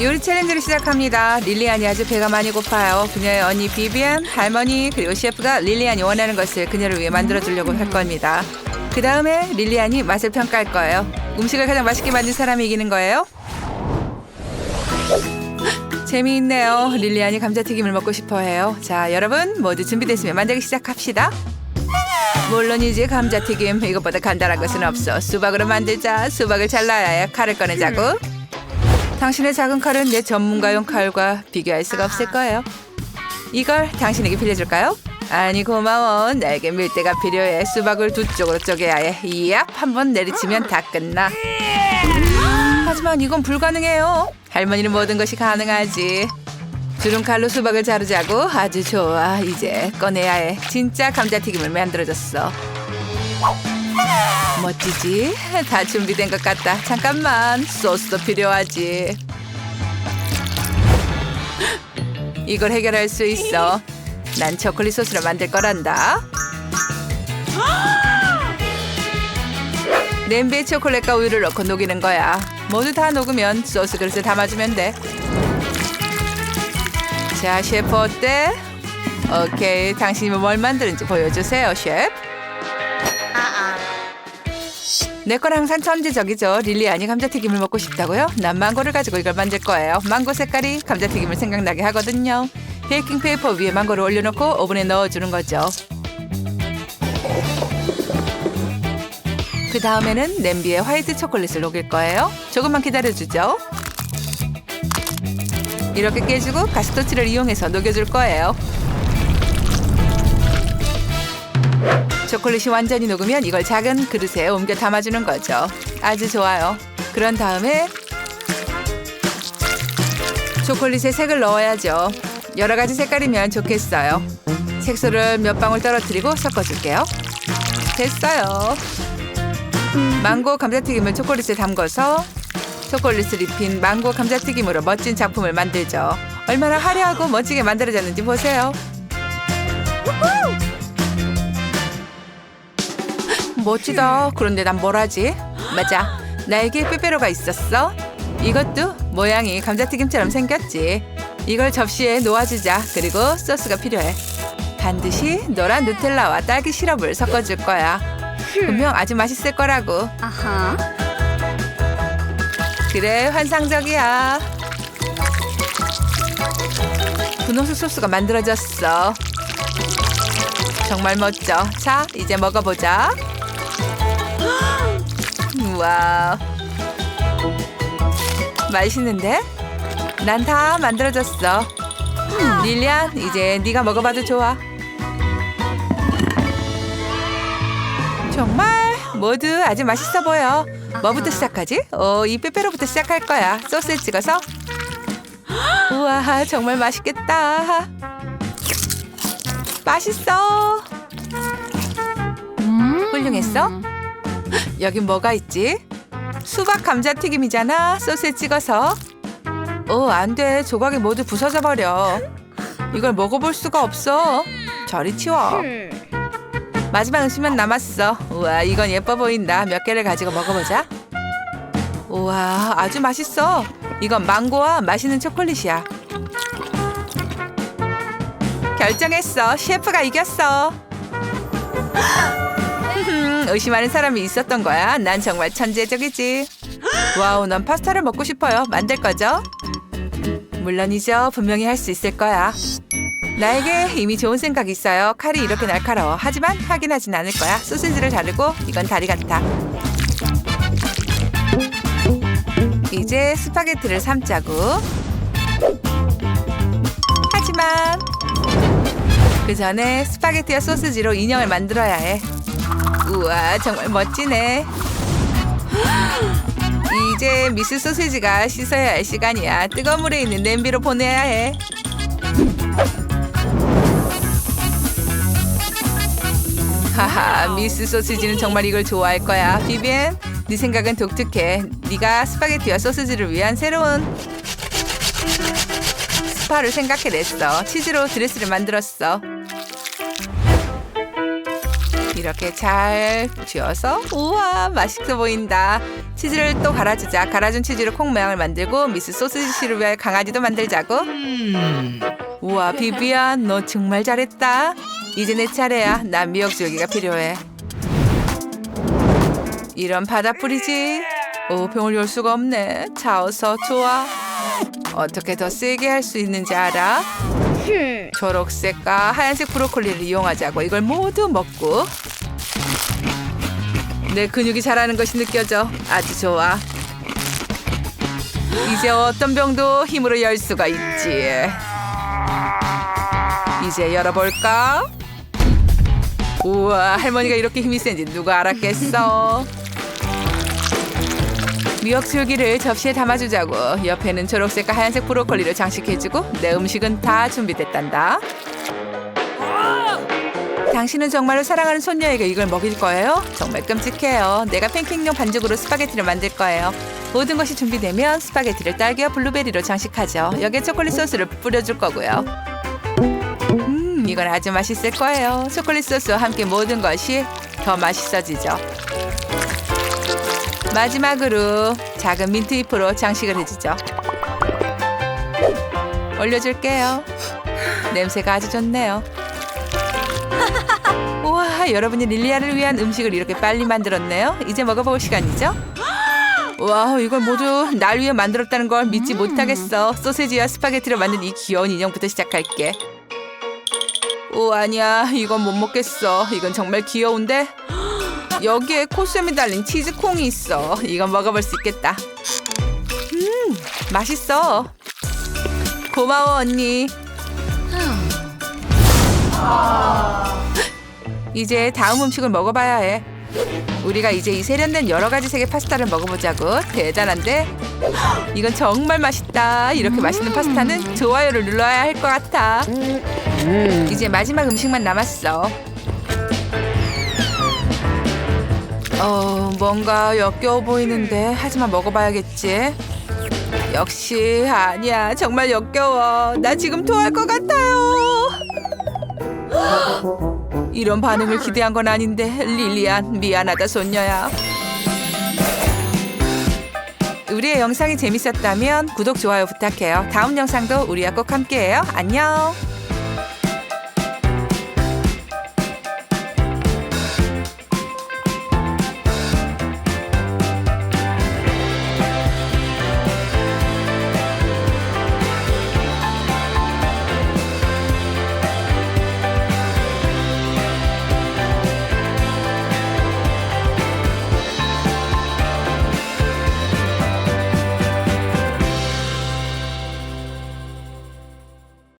요리 챌린지를 시작합니다. 릴리안이 아주 배가 많이 고파요. 그녀의 언니 비비안, 할머니 그리고 셰프가 릴리안이 원하는 것을 그녀를 위해 만들어 주려고 할 겁니다. 그 다음에 릴리안이 맛을 평가할 거예요. 음식을 가장 맛있게 만든 사람이 이기는 거예요. 재미있네요. 릴리안이 감자튀김을 먹고 싶어 해요. 자, 여러분 모두 준비됐으면 만들기 시작합시다. 물론이지 감자튀김 이것보다 간단한 것은 없어. 수박으로 만들자. 수박을 잘라야 해. 칼을 꺼내자고. 당신의 작은 칼은 내 전문가용 칼과 비교할 수가 없을 거예요. 이걸 당신에게 빌려줄까요? 아니 고마워. 나에게 밀대가 필요해. 수박을 두 쪽으로 쪼개야 해. 이얍 한번 내리치면 다 끝나. 하지만 이건 불가능해요. 할머니는 모든 것이 가능하지. 주름 칼로 수박을 자르자고 아주 좋아. 이제 꺼내야 해. 진짜 감자튀김을 만들어줬어. 멋지지? 다 준비된 것 같다. 잠깐만, 소스도 필요하지. 이걸 해결할 수 있어. 난 초콜릿 소스를 만들 거란다. 냄비에 초콜릿과 우유를 넣고 녹이는 거야. 모두 다 녹으면 소스 그릇에 담아주면 돼. 자, 셰프 어때? 오케이, 당신이 뭘 만드는지 보여주세요, 셰프. 내건 항상 천재적이죠. 릴리안이 감자튀김을 먹고 싶다고요? 난 망고를 가지고 이걸 만들 거예요. 망고 색깔이 감자튀김을 생각나게 하거든요. 베이킹 페이퍼 위에 망고를 올려놓고 오븐에 넣어주는 거죠. 그 다음에는 냄비에 화이트 초콜릿을 녹일 거예요. 조금만 기다려주죠. 이렇게 깨주고 가스토치를 이용해서 녹여줄 거예요. 초콜릿이 완전히 녹으면 이걸 작은 그릇에 옮겨 담아주는 거죠. 아주 좋아요. 그런 다음에 초콜릿에 색을 넣어야죠. 여러 가지 색깔이면 좋겠어요. 색소를 몇 방울 떨어뜨리고 섞어줄게요. 됐어요. 망고 감자튀김을 초콜릿에 담궈서 초콜릿을 입힌 망고 감자튀김으로 멋진 작품을 만들죠. 얼마나 화려하고 멋지게 만들어졌는지 보세요. 멋지다. 그런데 난 뭘 하지? 맞아. 나에게 빼빼로가 있었어. 이것도 모양이 감자튀김처럼 생겼지. 이걸 접시에 놓아주자. 그리고 소스가 필요해. 반드시 노란 누텔라와 딸기 시럽을 섞어줄 거야. 분명 아주 맛있을 거라고. 아하. 그래, 환상적이야. 분홍색 소스가 만들어졌어. 정말 멋져. 자, 이제 먹어보자. 우와. 맛있는데? 난 다 만들어졌어. 릴리안, 이제 네가 먹어봐도 좋아. 정말 모두 아주 맛있어 보여. 뭐부터 시작하지? 어, 이 빼빼로부터 시작할 거야. 소스에 찍어서. 우와, 정말 맛있겠다. 맛있어. 음. 훌륭했어? 여긴 뭐가 있지? 수박 감자튀김이잖아. 소스에 찍어서. 어, 안 돼. 조각이 모두 부서져 버려. 이걸 먹어볼 수가 없어. 저리 치워. 마지막 음식만 남았어. 우와, 이건 예뻐 보인다. 몇 개를 가지고 먹어보자. 우와, 아주 맛있어. 이건 망고와 맛있는 초콜릿이야. 결정했어. 셰프가 이겼어. 흠, 의심하는 사람이 있었던 거야. 난 정말 천재적이지. 와우, 난 파스타를 먹고 싶어요. 만들 거죠? 물론이죠. 분명히 할 수 있을 거야. 나에게 이미 좋은 생각이 있어요. 칼이 이렇게 날카로워. 하지만 확인하진 않을 거야. 소시지를 자르고 이건 다리 같아. 이제 스파게티를 삶자고. 하지만 그 전에 스파게티와 소시지로 인형을 만들어야 해. 우와, 정말 멋지네. 이제 미스 소시지가 씻어야 할 시간이야. 뜨거운 물에 있는 냄비로 보내야 해. 하하, 미스 소시지는 정말 이걸 좋아할 거야. 비비엔, 네 생각은 독특해. 네가 스파게티와 소시지를 위한 새로운 스파를 생각해냈어. 치즈로 드레스를 만들었어. 이렇게 잘 쥐어서 우와 맛있어 보인다. 치즈를 또 갈아주자. 갈아준 치즈로 콩 모양을 만들고 미스 소시지 시루에 강아지도 만들자고. 우와 비비안 너 정말 잘했다. 이제 내 차례야. 난 미역 줄기가 필요해. 이런 바다 뿌리지. 오 병을 열 수가 없네. 자어서 좋아. 어떻게 더 세게 할 수 있는지 알아? 초록색과 하얀색 브로콜리를 이용하자고 이걸 모두 먹고. 내 근육이 자라는 것이 느껴져 아주 좋아. 이제 어떤 병도 힘으로 열 수가 있지. 이제 열어볼까? 우와 할머니가 이렇게 힘이 센지 누가 알았겠어 미역 줄기를 접시에 담아주자고. 옆에는 초록색과 하얀색 브로콜리를 장식해주고 내 음식은 다 준비됐단다. 당신은 정말로 사랑하는 손녀에게 이걸 먹일 거예요? 정말 끔찍해요. 내가 팬케이크용 반죽으로 스파게티를 만들 거예요. 모든 것이 준비되면 스파게티를 딸기와 블루베리로 장식하죠. 여기에 초콜릿 소스를 뿌려줄 거고요. 음 이건 아주 맛있을 거예요. 초콜릿 소스와 함께 모든 것이 더 맛있어지죠 마지막으로 작은 민트 잎으로 장식을 해주죠. 올려줄게요. 냄새가 아주 좋네요. 우와, 여러분이 릴리아를 위한 음식을 이렇게 빨리 만들었네요. 이제 먹어볼 시간이죠? 와, 이걸 모두 날 위해 만들었다는 걸 믿지 못하겠어. 소세지와 스파게티로 만든 이 귀여운 인형부터 시작할게. 오, 아니야. 이건 못 먹겠어. 이건 정말 귀여운데? 여기에 코스염이 달린 치즈콩이 있어. 이건 먹어볼 수 있겠다. 음, 맛있어. 고마워 언니. 이제 다음 음식을 먹어봐야 해. 우리가 이제 이 세련된 여러 가지 색의 파스타를 먹어보자고. 대단한데? 이건 정말 맛있다. 이렇게 맛있는 파스타는 좋아요를 눌러야 할 것 같아. 이제 마지막 음식만 남았어. 어, 뭔가 역겨워 보이는데 하지만 먹어봐야겠지. 역시 아니야, 정말 역겨워. 나 지금 토할 것 같아요. 이런 반응을 기대한 건 아닌데 릴리안 미안하다 손녀야. 우리의 영상이 재밌었다면 구독 좋아요 부탁해요. 다음 영상도 우리와 꼭 함께해요. 안녕.